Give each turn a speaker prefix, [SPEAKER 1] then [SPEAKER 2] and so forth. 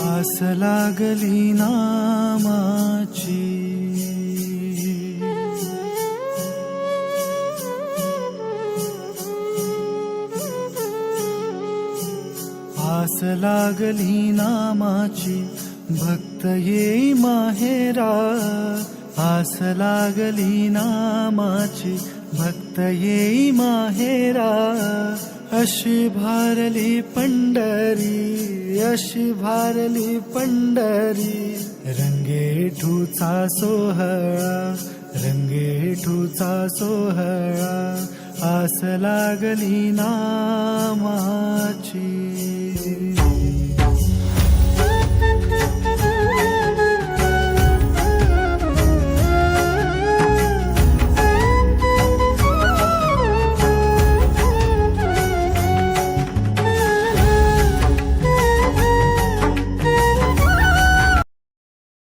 [SPEAKER 1] आस लागली नामाची. आस लागली नामाची भक्त येई माहेरा. आस लागली नामाची भक्त येई माहेरा. अशी भारली पंढरी. अशी भारली पंढरी रंगेठूचा सोहळा रंगेठूचा सोहळा आस लागली नामा.